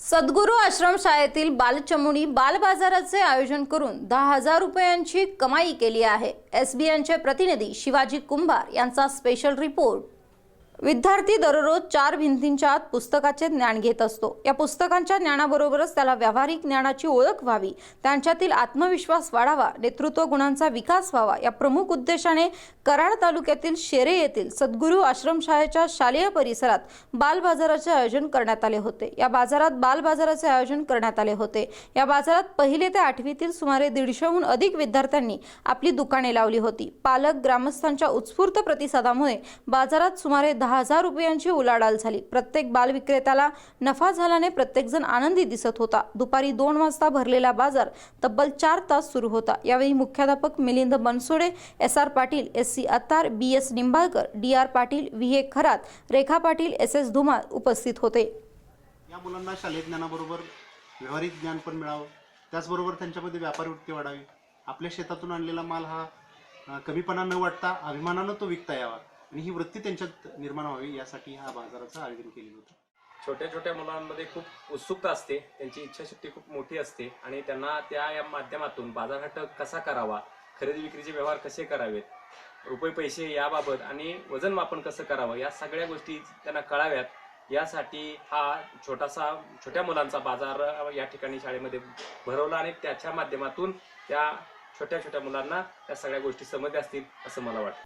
सद्गुरू आश्रमशाळेतील बालचमुनी बालबाजाराचे आयोजन करून दहा हजार रुपयांची कमाई केली आहे. एसबीएनचे प्रतिनिधी शिवाजी कुंभार यांचा स्पेशल रिपोर्ट विद्यार्थी दररोज चार भिंतींच्या आत पुस्तकाचे ज्ञान घेत असतो. या पुस्तकांच्या ज्ञानाबरोबरच त्याला व्यावहारिक ज्ञानाची ओळख व्हावी. त्यांच्यातील आत्मविश्वास वाढावा नेतृत्व गुणांचा विकास व्हावा या प्रमुख उद्देशाने कराड तालुक्यातील शेरे येथील सद्गुरू आश्रमशाळेच्या शालेय परिसरात बाल बाजाराचे आयोजन करण्यात आले होते. या बाजारात बाल बाजाराचे आयोजन करण्यात आले होते. या बाजारात पहिले ते आठवीतील सुमारे दीडशेहून अधिक विद्यार्थ्यांनी आपली दुकाने लावली होती. पालक ग्रामस्थांच्या उत्स्फूर्त प्रतिसादामुळे बाजारात सुमारे दहा हजार रुपयांची उलाढाल झाली. प्रत्येक बाल विक्रेत्याला नफा झाल्याने प्रत्येकजण आनंदी दिसत होता. दुपारी दोन वाजता भरलेला बाजार तब्बल चार तास सुरू होता. यावेळी मुख्याध्यापक Milind Bansode S R Patil S C Attar B S Nimbalkar D R Patil V A Kharat Rekha Patil S S Dhumal उपस्थित होते. या मुलांना शालेय ज्ञानाबरोबर व्यवहारिक ज्ञान पण मिळावं. त्याचबरोबर त्यांच्यामध्ये व्यापार वृत्ती वाढावी. आपल्या शेतातून आणलेला माल हा कमीपणा न वाटता अभिमानानं तो विकता यावा. आणि ही वृत्ती त्यांच्यात निर्माण व्हावी यासाठी हा बाजाराचं आयोजन केलेलं होतं. छोट्या छोट्या मुलांमध्ये खूप उत्सुकता असते त्यांची इच्छाशक्ती खूप मोठी असते आणि त्यांना त्या या माध्यमातून बाजारहाट कसा करावा खरेदी विक्रीचे व्यवहार कसे करावेत रुपये पैसे याबाबत आणि वजन मापन कसं करावं या सगळ्या गोष्टी त्यांना कळाव्यात. यासाठी हा छोटासा छोट्या मुलांचा बाजार या ठिकाणी शाळेमध्ये भरवला आणि त्याच्या माध्यमातून त्या छोट्या छोट्या मुलांना त्या सगळ्या गोष्टी समजल्या असतील असं मला वाटतं.